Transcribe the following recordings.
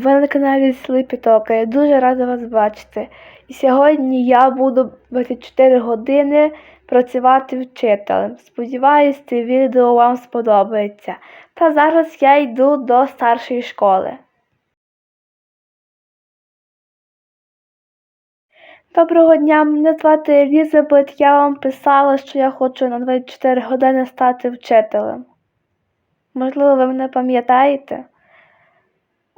ви на каналі Слипітока. Я дуже рада вас бачити. І сьогодні я буду 24 години працювати вчителем. Сподіваюсь, це відео вам сподобається. Та зараз я йду до старшої школи. Доброго дня, мене звати Елізабет. Я вам писала, що я хочу на 24 години стати вчителем. Можливо, ви мене пам'ятаєте?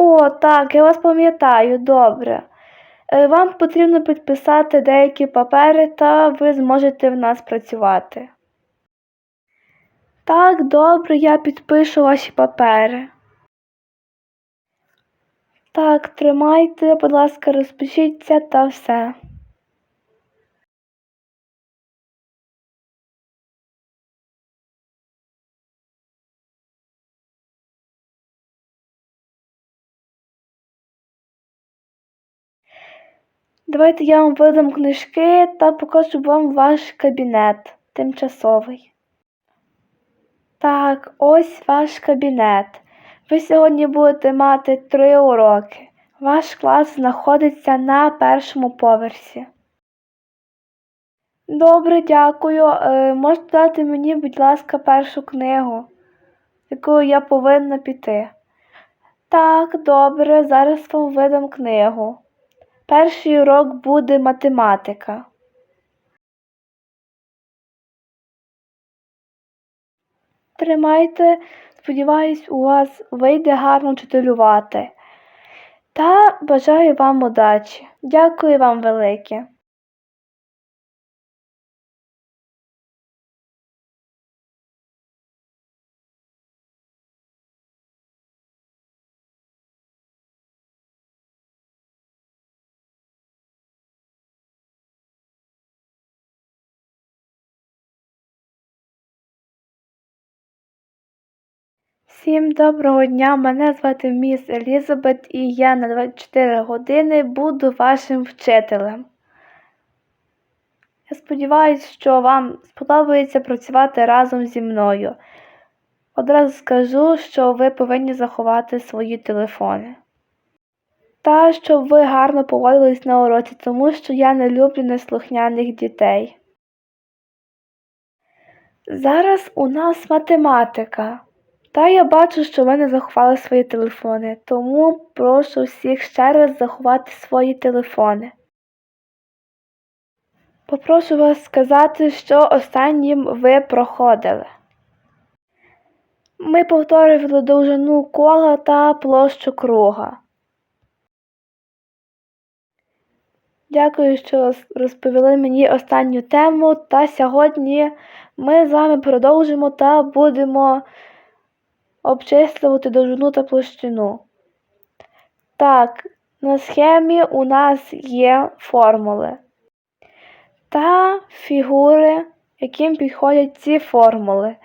О, так, я вас пам'ятаю, добре. Е, Вам потрібно підписати деякі папери, та ви зможете в нас працювати. Так, добре, я підпишу ваші папери. Так, тримайте, будь ласка, розпишіться та все. Давайте я вам видам книжки та покажу вам ваш кабінет тимчасовий. Так, ось ваш кабінет. Ви сьогодні будете мати три уроки. Ваш клас знаходиться на першому поверсі. Добре, дякую. Е, можете дати мені, будь ласка, першу книгу, якою я повинна піти. Так, добре, зараз вам видам книгу. Перший урок буде математика. Тримайте, сподіваюсь, у вас вийде гарно вчителювати. Та бажаю вам удачі. Дякую вам велике. Всім доброго дня, мене звати міс Елізабет і я на 24 години буду вашим вчителем. Я сподіваюся, що вам сподобається працювати разом зі мною. Одразу скажу, що ви повинні заховати свої телефони. Та щоб ви гарно поводились на уроці, тому що я не люблю неслухняних дітей. Зараз у нас математика. Та я бачу, що ви не заховали свої телефони, тому прошу всіх ще раз заховати свої телефони. Попрошу вас сказати, що останнім ви проходили. Ми повторювали довжину кола та площу круга. Дякую, що розповіли мені останню тему, та сьогодні ми з вами продовжимо та будемо обчислювати довжину та площину. Так, на схемі у нас є формули та фігури, яким підходять ці формули.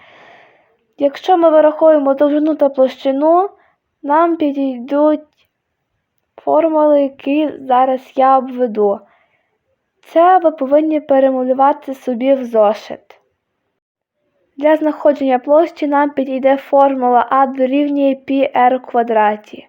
Якщо ми вирахуємо довжину та площину, нам підійдуть формули, які зараз я обведу. Це ви повинні перемалювати собі в зошит. Для знаходження площі нам підійде формула А дорівнює πr у квадраті.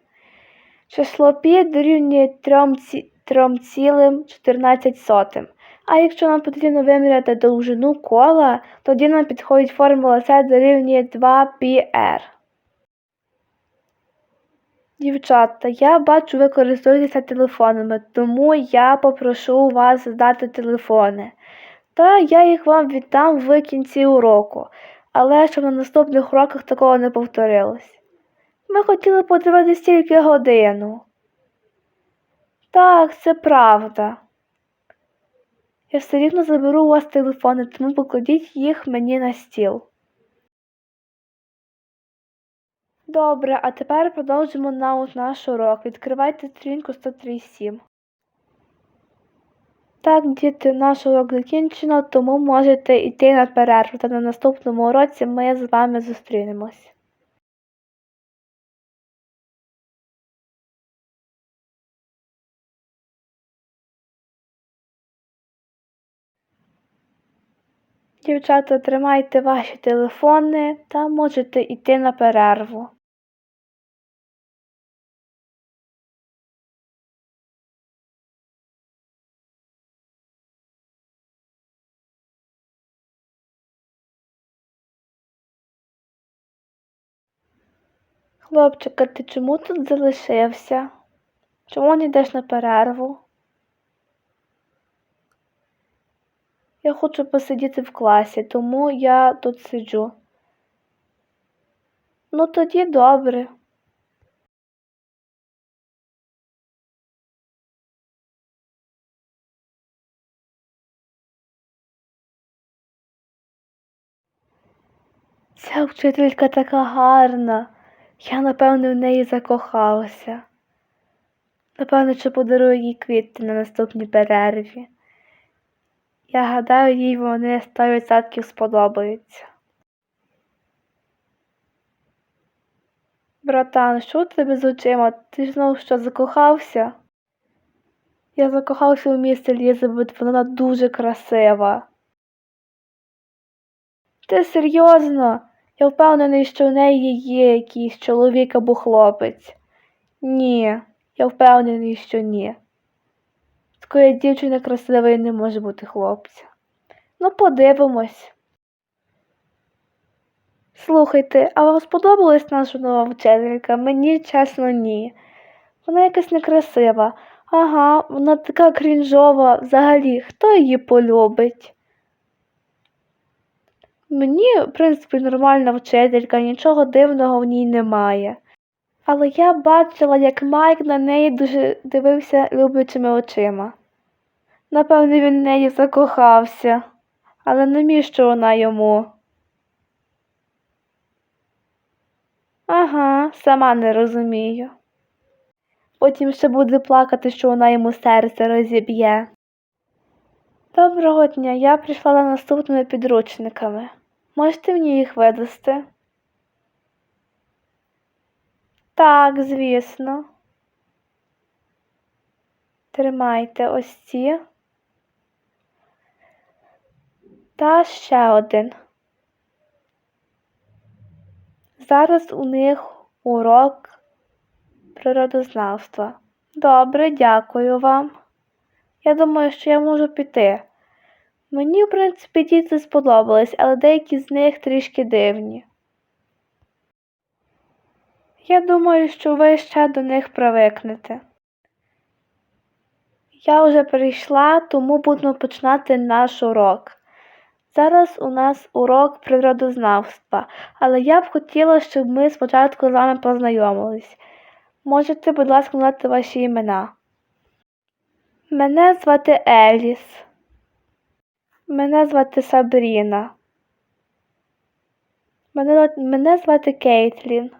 Число π дорівнює 3,14. А якщо нам потрібно виміряти довжину кола, тоді нам підходить формула С дорівнює 2πr. Дівчата, я бачу, ви користуєтеся телефонами, тому я попрошу вас здати телефони. Та я їх вам віддам в кінці уроку, але щоб на наступних уроках такого не повторилось. Ми хотіли подивитися тільки годину. Так, це правда. Я все рівно заберу у вас телефони, тому покладіть їх мені на стіл. Добре, а тепер продовжимо наш урок. Відкривайте сторінку 137. Так, діти, наш урок закінчено, тому можете йти на перерву, та на наступному уроці ми з вами зустрінемось. Дівчата, тримайте ваші телефони та можете йти на перерву. Хлопчика, ти чому тут залишився? Чому не йдеш на перерву? Я хочу посидіти в класі, тому я тут сиджу. Ну тоді добре. Ця вчителька така гарна. Я, напевно, в неї закохався. Напевно, що подарую їй квіти на наступній перерві. Я гадаю, їй вони 100% сподобаються. Братан, що тебе з очима? Ти ж знову що закохався? Я закохався у міс Елізабет, вона дуже красива. Ти серйозно? Я впевнений, що в неї є якийсь чоловік або хлопець. Ні, я впевнений, що ні. Такої дівчини красивої не може бути хлопця. Ну, подивимось. Слухайте, а вам сподобалась наша нова вчителька? Мені чесно, ні. Вона якась некрасива. Ага, вона така крінжова взагалі. Хто її полюбить? Мені, в принципі, нормальна вчителька, нічого дивного в ній немає. Але я бачила, як Майк на неї дуже дивився люблячими очима. Напевно, він в неї закохався, але навіщо вона йому? Ага, сама не розумію. Потім ще буде плакати, що вона йому серце розіб'є. Доброго дня, я прийшла за наступними підручниками. Можете мені їх видасти? Так, звісно. Тримайте ось ці. Та ще один. Зараз у них урок природознавства. Добре, дякую вам. Я думаю, що я можу піти. Мені, в принципі, діти сподобались, але деякі з них трішки дивні. Я думаю, що ви ще до них привикнете. Я вже прийшла, тому будемо починати наш урок. Зараз у нас урок природознавства, але я б хотіла, щоб ми спочатку з вами познайомились. Можете, будь ласка, назвати ваші імена. Мене звати Еліс. Мене звати Сабріна. Мене, мене звати Кейтлін.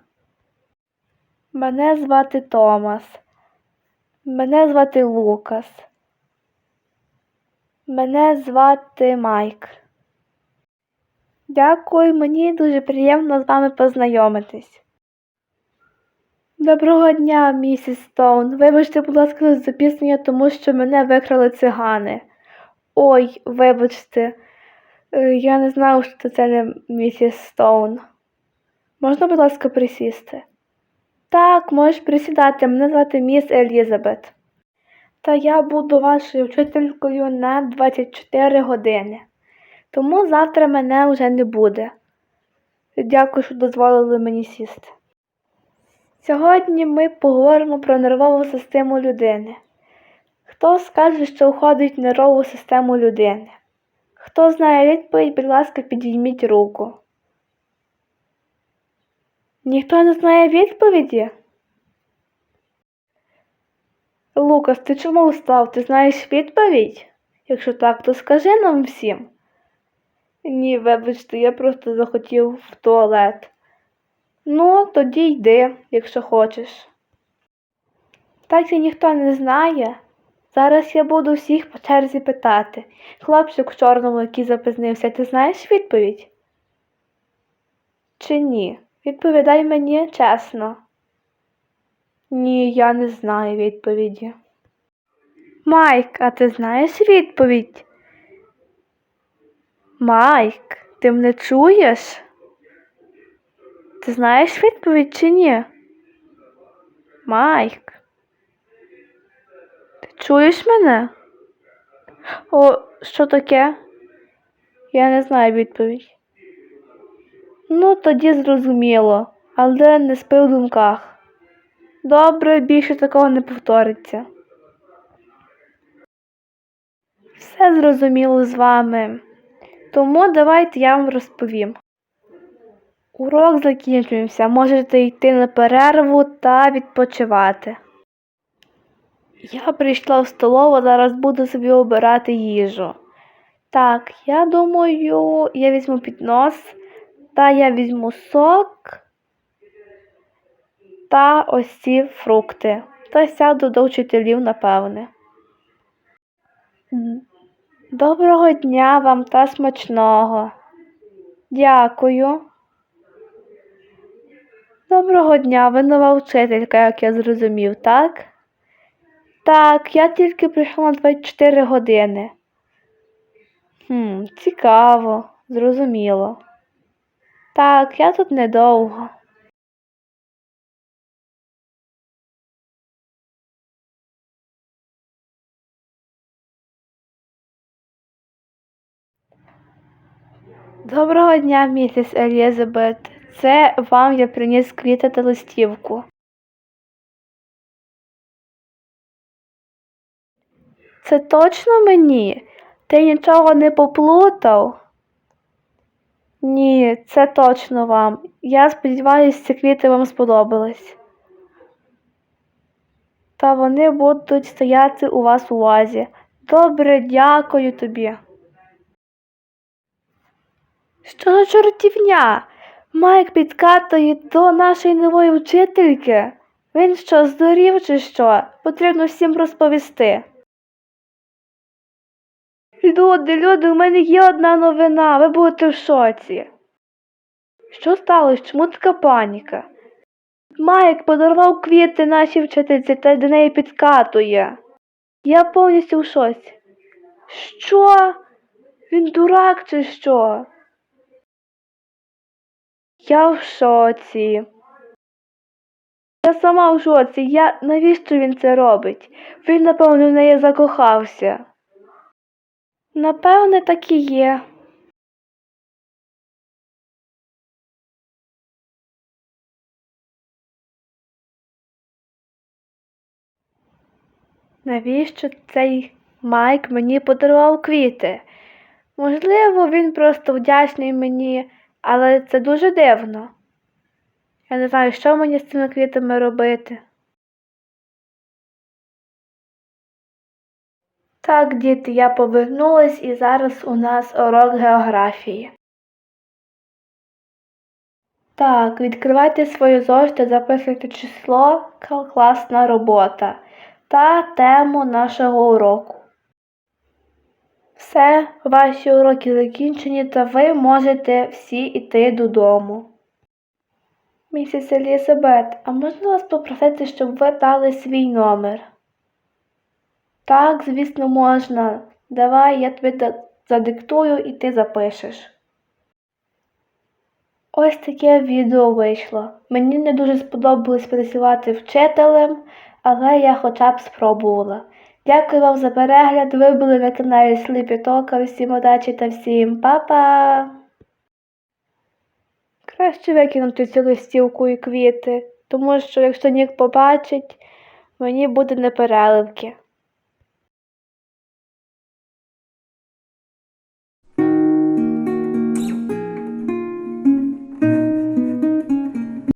Мене звати Томас. Мене звати Лукас. Мене звати Майк. Дякую, мені дуже приємно з вами познайомитись. Доброго дня, місіс Стоун. Вибачте, будь ласка, за запізнення, тому що мене викрали цигани. Ой, вибачте, е, я не знав, що це не місіс Стоун. Можна, будь ласка, присісти? Так, можеш присідати. Мене звати міс Елізабет. Та я буду вашою вчителькою на 24 години. Тому завтра мене вже не буде. Дякую, що дозволили мені сісти. Сьогодні ми поговоримо про нервову систему людини. Хто скаже, що входить в нервову систему людини? Хто знає відповідь, будь ласка, підійміть руку. Ніхто не знає відповіді? Лукас, ти чому встав? Ти знаєш відповідь? Якщо так, то скажи нам всім. Ні, вибачте, я просто захотів в туалет. Ну, тоді йди, якщо хочеш. Так і ніхто не знає. Зараз я буду всіх по черзі питати. Хлопчик в чорному, який запізнився, ти знаєш відповідь? Чи ні? Відповідай мені чесно. Ні, я не знаю відповіді. Майк, а ти знаєш відповідь? Майк, ти мене чуєш? Ти знаєш відповідь чи ні? Майк. Ти чуєш мене? О, що таке? Я не знаю відповідь. Ну, тоді зрозуміло. але не спи в думках. Добре, більше такого не повториться. Все зрозуміло з вами. Тому давайте я вам розповім. Урок закінчується. Можете йти на перерву та відпочивати. Я прийшла в столову, зараз буду собі обирати їжу. Так, я думаю, я візьму піднос, та я візьму сок та ось ці фрукти. Та сяду до вчителів, напевне. Доброго дня вам та смачного. Дякую. Доброго дня, ви нова вчителька, як я зрозумів, так? Так, я тільки прийшла на 24 години. Хм, цікаво, зрозуміло. Так, я тут недовго. Доброго дня, місіс Елізабет. Це вам я приніс квіти та листівку. Це точно мені? Ти нічого не поплутав? Ні, це точно вам. Я сподіваюся, ці квіти вам сподобались. Та вони будуть стояти у вас у вазі. Добре, дякую тобі. Що за чортівня? Майк підкатує до нашої нової вчительки. Він що, здурів чи що? Потрібно всім розповісти. Люди, люди, у мене є одна новина, ви будете в шоці. Що сталося? Чому така паніка? Майк подарував квіти нашій вчительці та до неї підкатує. Я повністю в шоці. Що? Він дурак чи що? Я в шоці. Я сама в шоці. Я... Навіщо він це робить? Він, напевно, в неї закохався. Напевне, так і є. Навіщо цей Майк мені подарував квіти? Можливо, він просто вдячний мені, але це дуже дивно. Я не знаю, що мені з цими квітами робити. Так, діти, я повернулась і зараз у нас урок географії. Так, відкривайте свої зошити, записуйте число, класна робота та тему нашого уроку. Все, ваші уроки закінчені, та ви можете всі йти додому. Місіс Елізабет, а можна вас попросити, щоб ви дали свій номер? Так, звісно, можна. Давай я тобі задиктую і ти запишеш. Ось таке відео вийшло. Мені не дуже сподобалось працювати вчителем, але я хоча б спробувала. Дякую вам за перегляд. Ви були на каналі Сліпі Тока. Всім удачі та всім па-па! Краще викинути цю листівку і квіти, тому що якщо Нік побачить, мені буде непереливки.